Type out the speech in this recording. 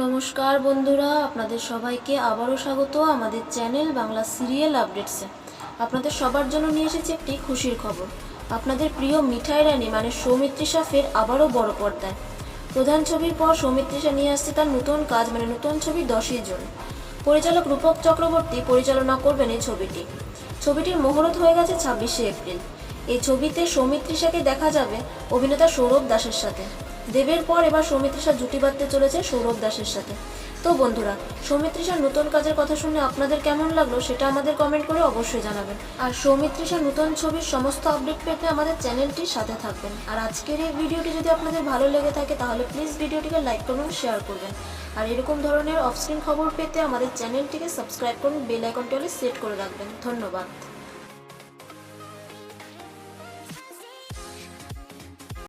নমস্কার বন্ধুরা, আপনাদের সবাইকে আবারও স্বাগত আমাদের চ্যানেল বাংলা সিরিয়াল আপডেটসে আপনাদের সবার জন্য নিয়ে এসেছি একটি খুশির খবর। আপনাদের প্রিয় মিঠাই রানী মানে সৌমিত্রিষা ফের আবারও বড় পর্দায়। প্রধান ছবির পর সৌমিত্রিষা নিয়ে আসছে তার নতুন কাজ মানে নতুন ছবি দশই জুন। পরিচালক রূপক চক্রবর্তী পরিচালনা করবেন এই ছবিটি। ছবিটির মুহূর্ত হয়ে গেছে ছাব্বিশে এপ্রিল। এই ছবিতে সৌমিত্রিষাকে দেখা যাবে অভিনেতা সৌরভ দাসের সাথে। দেবের পর এবার সৌমিত্রিষা জুটি বাঁধতে চলেছে সৌরভ দাসের সাথে। তো বন্ধুরা, সৌমিত্রিষার নতুন কাজের কথা শুনে আপনাদের কেমন লাগল সেটা আমাদের কমেন্ট করে অবশ্যই জানাবেন। আর সৌমিত্রিষার নতুন ছবির সমস্ত আপডেট পেতে আমাদের চ্যানেলটির সাথে থাকবেন। আর আজকের এই ভিডিওটি যদি আপনাদের ভালো লেগে থাকে তাহলে প্লিজ ভিডিওটিকে লাইক করুন শেয়ার করবেন। আর এরকম ধরনের অফস্ক্রিন খবর পেতে আমাদের চ্যানেলটিকে সাবস্ক্রাইব করুন বেল আইকনটি সেট করে রাখবেন। ধন্যবাদ।